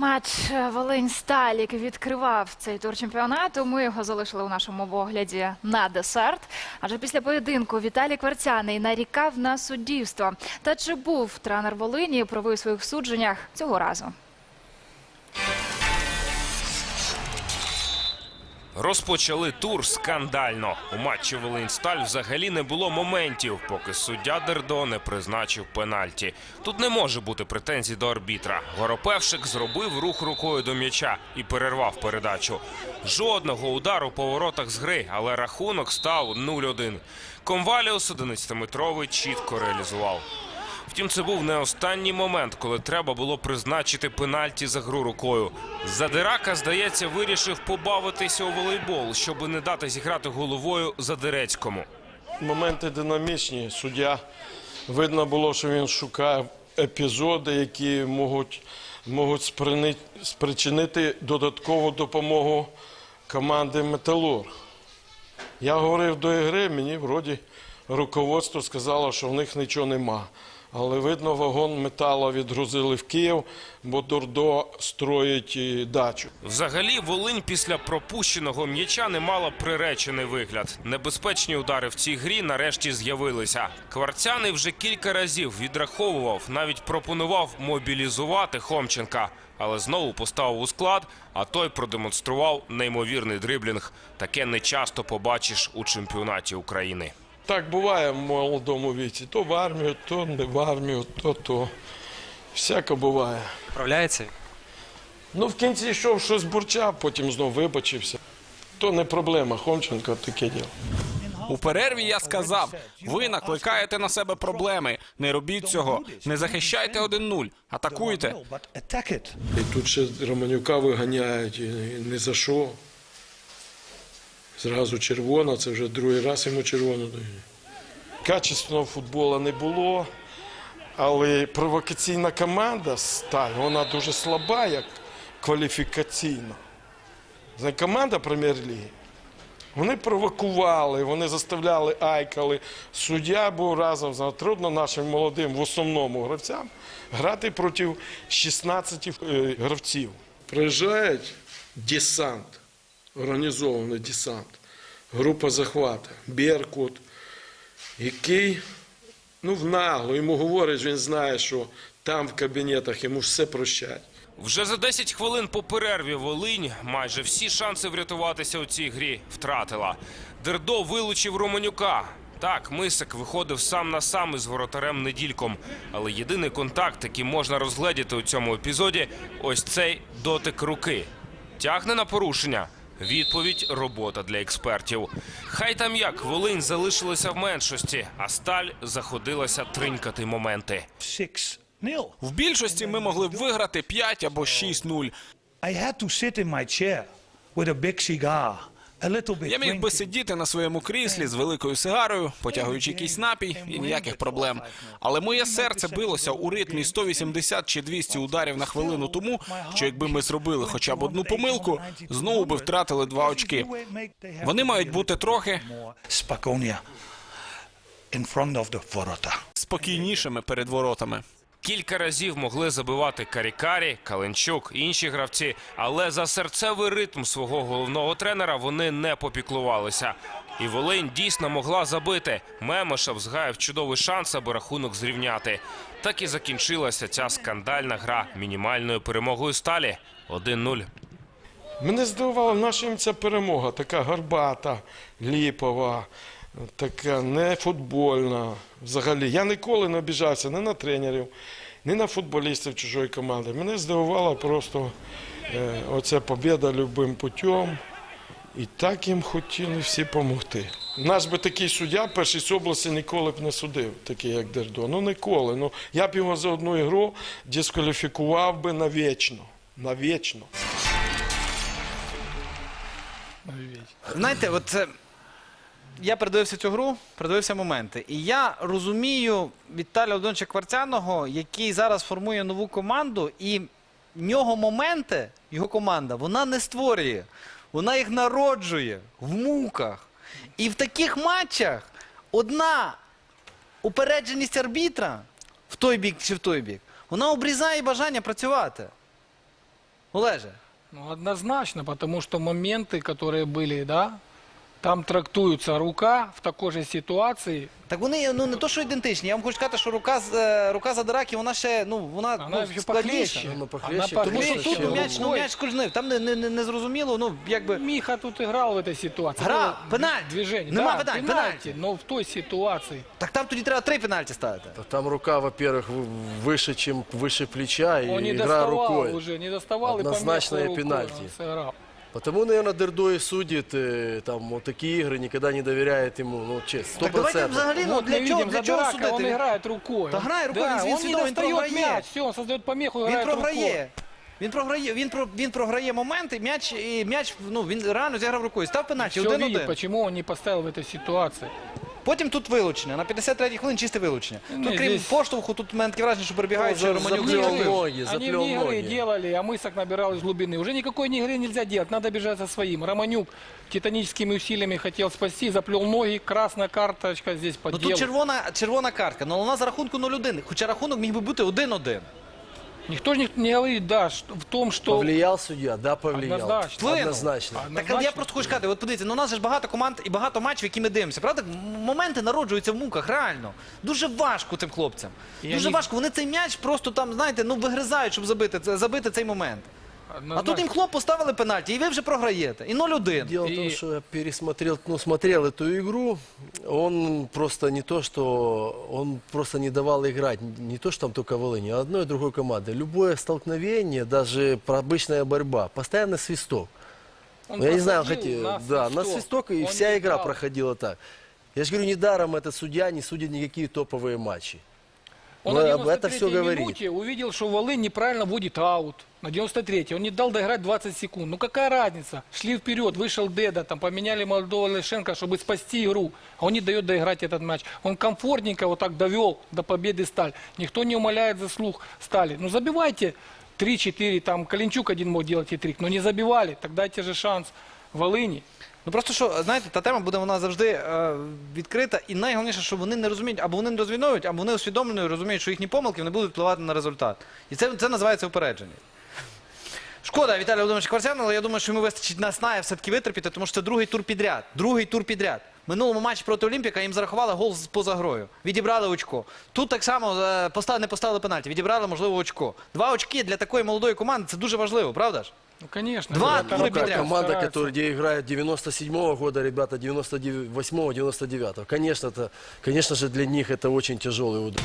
Матч Волинь-Сталь, який відкривав цей тур чемпіонату. Ми його залишили у нашому огляді на десерт. Адже після поєдинку Віталій Кварцяний нарікав на суддівство. Та чи був тренер Волині правий своїх судженнях цього разу? Розпочали тур скандально. У матчі Волинь-Сталь взагалі не було моментів, поки суддя Дердо не призначив пенальті. Тут не може бути претензій до арбітра. Горопевшик зробив рух рукою до м'яча і перервав передачу. Жодного удару по воротах з гри, але рахунок став 0-1. Комваліус 11-метровий чітко реалізував. Втім, це був не останній момент, коли треба було призначити пенальті за гру рукою. Задирака, здається, вирішив побавитися у волейбол, щоби не дати зіграти головою Задирецькому. Моменти динамічні. Суддя видно було, що він шукає епізоди, які можуть, можуть спричинити додаткову допомогу команди Металург. Я говорив до ігри, мені вроді руководство сказало, що в них нічого нема. Але видно, вагон металу відгрузили в Київ, бо Дордо строїть дачу. Взагалі, Волинь після пропущеного м'яча не мала приречений вигляд. Небезпечні удари в цій грі нарешті з'явилися. Кварцяний вже кілька разів відраховував, навіть пропонував мобілізувати Хомченка, але знову поставив у склад. А той продемонстрував неймовірний дриблінг. Таке не часто побачиш у чемпіонаті України. Так буває в молодому віці. То в армію, то не в армію, то то. Всяко буває. Справляється? Ну, в кінці йшов щось бурчав, потім знов вибачився. То не проблема, Хомченко таке діло. У перерві я сказав: ви накликаєте на себе проблеми. Не робіть цього. Не захищайте 1-0. Атакуйте. І тут ще Романюка виганяють, і не за що. Зразу червона, це вже другий раз йому червоно дають. Качественного футболу не було, але провокаційна команда сталь, вона дуже слаба, як кваліфікаційно. Це команда прем'єр-ліги. Вони провокували, вони заставляли айкали. Суддя був разом з трудно нашим молодим в основному гравцям грати проти 16 е, гравців. Приїжджають десант, організований десант, група захвату, Беркут, який ну, в нагло йому говорить, він знає, що там в кабінетах йому все прощать. Вже за 10 хвилин по перерві Волинь майже всі шанси врятуватися у цій грі втратила. Дердо вилучив Романюка. Так, Мисик виходив сам на сам із воротарем недільком. Але єдиний контакт, який можна розгледіти у цьому епізоді, ось цей дотик руки. Тягне на порушення. Відповідь робота для експертів. Хай там як Волинь залишилася в меншості, а сталь заходилася тринькати моменти. 6-0. В більшості ми могли б виграти 5 або 6-0. I had to sit in my chair with a big cigar, Я міг би сидіти на своєму кріслі з великою сигарою, потягуючи якийсь напій, і ніяких проблем. Але моє серце билося у ритмі 180 чи 200 ударів на хвилину тому, що якби ми зробили хоча б одну помилку, знову би втратили два очки. Вони мають бути трохи спокійнішими перед воротами. Кілька разів могли забивати Карікарі, Каленчук, інші гравці, але за серцевий ритм свого головного тренера вони не попіклувалися. І Волинь дійсно могла забити. Мемешев згаяв чудовий шанс, аби рахунок зрівняти. Так і закінчилася ця скандальна гра мінімальною перемогою сталі 1-0. Мене здивувала наша ця перемога, така гарбата, ліпова, така не футбольна. Взагалі, я ніколи не обіжався ні на тренерів, ні на футболістів чужої команди. Мене здивувала просто е, оця побіда любим путем. І так їм хотіли всі допомогти. Наш би такий суддя в першій області ніколи б не судив, такий як Дердо. Ну ніколи. Ну, я б його за одну ігру дискваліфікував би навічно. Навічно. Знаєте, от е, я передивився цю гру, передивився моменти. І я розумію Віталія Володимировича Кварцяного, який зараз формує нову команду, і в нього моменти, його команда, вона не створює. Вона їх народжує в муках. І в таких матчах одна упередженість арбітра в той бік чи в той бік, вона обрізає бажання працювати. Олеже, Ну, однозначно, потому что моменты, которые были, да, там трактуется рука в такой же ситуации. так вони ну не то, що ідентичні. Я вам хочу сказати, що рука з е, рука Задараки, вона ще ну вона, Она ну, еще складніша. похлеще. Она Она похлеще, Тому похлеще. що тут ну, Ще м'яч, ну, рукой. м'яч скользнив, там не, не, не, не зрозуміло, ну якби. Миха тут играл в этой ситуации. Гра, Ну, пенальти. Движение. Нема да, питань, пенальти. пенальти. Но в той ситуации. Так там тоді треба три пенальті ставити. Там рука, во-первых, в- выше, чем выше плеча, и Он не игра доставал рукой. уже, не доставал Однозначное и по меху рукой пенальти. он сыграл. Потому, наверное, Дердо и судит э, там вот такие игры, никогда не доверяет ему, ну, честно, сто Так давайте процентов. взагалі, ну Вот для мы чого, видим, для чого Задирака, он судити? играет рукой. Да Он- играет рукой, да, он он не свідомо, він достает програє. мяч, все, он создает помеху, Він играет рукой. програє. Він програє, він, про, він програє моменти, м'яч, і м'яч, ну, він реально зіграв рукою. Став пенальті, Все видит, один-один. почему он не поставил в этой ситуации. Потім тут вилучення. На 53-й хвилин чисте вилучення. Ні, Тут, крім здесь- поштовху, тут в мене таке враження, що перебігають, Ну, що за- Романюк заплел зробив. ноги, Они заплел вне игры ноги. делали, а мысок набирал из глубины. Уже никакой не игры нельзя делать, надо бежать за своим. Романюк титаническими усилиями хотел спасти, заплел ноги, красная карточка здесь по Ну делу. тут червона, червона картка, але вона за рахунку 0-1. Хоча рахунок міг би бути 1-1. Никто же не, не говорит, да, что- в том, что... Повлиял судья? Да, повлиял. Однозначно. Вплинув. Однозначно. Так Однозначно. я просто хочу сказати, от подивіться, ну у нас же ж багато команд і багато матчів, які ми дивимося. Правда, М- моменти народжуються в муках, реально. Дуже важко цим хлопцям. І Дуже вони- важко. Вони цей м'яч просто там, знаєте, ну вигризають, щоб забити, це- забити цей момент. А тут Однозначно. їм хлоп поставили пенальті, і ви вже програєте. І 0-1. Дело в И- том, что я пересмотрел, ну, смотрел эту игру, он просто не то, что он просто не давал играть, не то, что там только Волыни, а одной и другой команды. Любое столкновение, даже про- обычная борьба, постоянно свисток. Он Ну, я не знаю, проходил хоть, на да, на свисток, и Он вся не игра играл. проходила так. Я же говорю, недаром этот судья не судит никакие топовые матчи. Он Ну, на об это 93-й всё говорит. минуте увидел, что Волынь неправильно вводит аут. На 93-й. Он не дал доиграть 20 секунд. Ну какая разница? Шли вперед, вышел Деда, там поменяли молодого Лешенко, чтобы спасти игру. А он не дает доиграть этот матч. Он комфортненько вот так довел до победы Сталь. Никто не умаляет заслуг Стали. Ну забивайте 3-4, там Калинчук один мог делать и трик, но не забивали. Так дайте же шанс Волыни. Ну просто що, знаєте, та тема буде вона завжди е, відкрита, і найголовніше, що вони не розуміють, або вони не розвінують, або вони усвідомлено розуміють, що їхні помилки не будуть впливати на результат. І це, це називається упередження. Шкода, Віталій Володимирович Кварцян, але я думаю, що йому вистачить наснає все-таки витерпіти, тому що це другий тур підряд. Другий тур підряд. В минулому матчі проти Олімпіка їм зарахували гол з- поза грою. Відібрали очко. Тут так само е, постав- не поставили пенальті, відібрали, можливо, очко. Два очки для такої молодої команди це дуже важливо, правда ж? Ну конечно. Два ребята, тура Ну, как подряд команда, стараются. которая где играет 97-го года, ребята 98-го, 99-го. Конечно, это, конечно же, для них это очень тяжелый удар.